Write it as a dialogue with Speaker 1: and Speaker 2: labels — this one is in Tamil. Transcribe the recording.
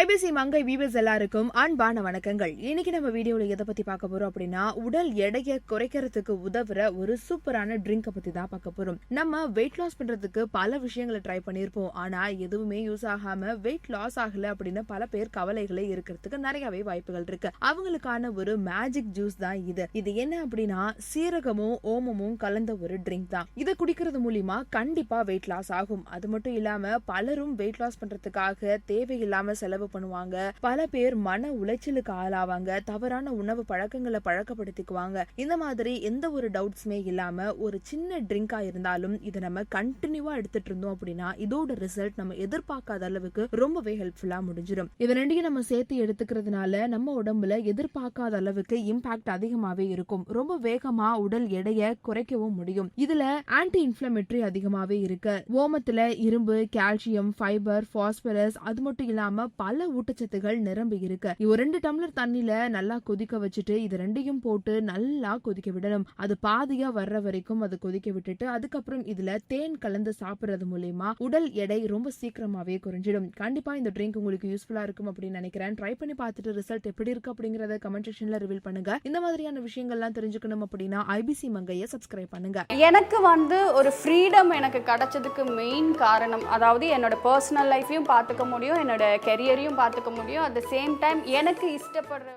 Speaker 1: ஐபிசி மங்கை வீவர்ஸ் எல்லாருக்கும் அன்பான வணக்கங்கள். இன்னைக்கு நம்ம வீடியோவில் எதை பற்றி பார்க்க போகிறோம் அப்படின்னா உடல் எடையை குறைக்கிறதுக்கு உதவுற ஒரு சூப்பரான ட்ரிங்கை பற்றி தான் பார்க்க போகிறோம் நம்ம வெயிட் லாஸ் பண்ணுறதுக்கு பல விஷயங்களை ட்ரை பண்ணியிருப்போம். ஆனால் எதுவுமே யூஸ் ஆகாமல் வெயிட் லாஸ் ஆகலை அப்படின்னு பல பேர் கவலைகளே இருக்கிறதுக்கு நிறையவே வாய்ப்புகள் இருக்கு. அவங்களுக்கான ஒரு மேஜிக் ஜூஸ் தான் இது. இது என்ன அப்படின்னா சீரகமும் ஓமமும் கலந்த ஒரு ட்ரிங்க் தான். இதை குடிக்கிறது மூலியமா கண்டிப்பாக வெயிட் லாஸ் ஆகும். அது மட்டும் இல்லாமல் பலரும் வெயிட் லாஸ் பண்ணுறதுக்காக தேவையில்லாமல் செலவு பண்ணுவாங்க. பல பேர் மன உளைச்சலுக்கு ஆளாவாங்க. தவறான உணவு பழக்கங்களை பழக்கப்படுத்திக்குவாங்க. இந்த மாதிரி எந்த ஒரு டவுட்ஸுமே இல்லாம ஒரு சின்ன ட்ரிங்கா இருந்தாலும் இதை நம்ம கண்டினியூவா எடுத்துட்டு இருந்தோம் அப்படின்னா இதோட ரிசல்ட் நம்ம எதிர்பார்க்காத அளவுக்கு ரொம்பவே ஹெல்ப்ஃபுல்லா முடிஞ்சிடும் இது ரெண்டையும் நம்ம சேர்த்து எடுத்துக்கிறதுனால நம்ம உடம்புல எதிர்பார்க்காத அளவுக்கு இம்பாக்ட் அதிகமாவே இருக்கும். ரொம்ப வேகமா உடல் எடையை குறைக்கவும் முடியும். இதுல ஆன்டி இன்ஃபிளமேட்டரி அதிகமாவே இருக்கு. ஓமத்துல இரும்பு கால்சியம் ஃபைபர் பாஸ்பரஸ் அது மட்டும் இல்லாம பல ஊட்டச்சத்துகள் நிரம்பி இருக்கு. ஒரு ரெண்டு டம்ளர் தண்ணியில நல்லா கொதிக்க வச்சுட்டு இது ரெண்டையும் போட்டு நல்லா கொதிக்க விடணும். அது பாதியா வர்ற வரைக்கும் அது கொதிக்க விட்டுட்டு அதுக்கப்புறம் இதுல தேன் கலந்து சாப்பிடுறது மூலயமா உடல் எடை ரொம்ப சீக்கிரமாவே குறைஞ்சிடும். கண்டிப்பா இந்த ட்ரிங்க் உங்களுக்கு யூஸ்ஃபுல்லா இருக்கும் அப்படின்னு நினைக்கிறேன். ட்ரை பண்ணி பார்த்துட்டு ரிசல்ட் எப்படி இருக்கு அப்படிங்கறத கமெண்ட் செக்ஷன்ல ரிவீல் பண்ணுங்க. இந்த மாதிரியான விஷயங்கள்லாம் தெரிஞ்சுக்கணும் அப்படின்னா ஐபிசி மங்கையை சப்ஸ்கிரைப் பண்ணுங்க.
Speaker 2: எனக்கு வந்து ஒரு ஃப்ரீடம் எனக்கு கிடைச்சதுக்கு மெயின் காரணம் அதாவது என்னோட பர்சனல் லைஃபையும் பார்த்துக்க முடியும் என்னோட கெரியரையும் பார்த்துக்க முடியும். அட் த சேம் டைம் எனக்கு இஷ்டப்படுற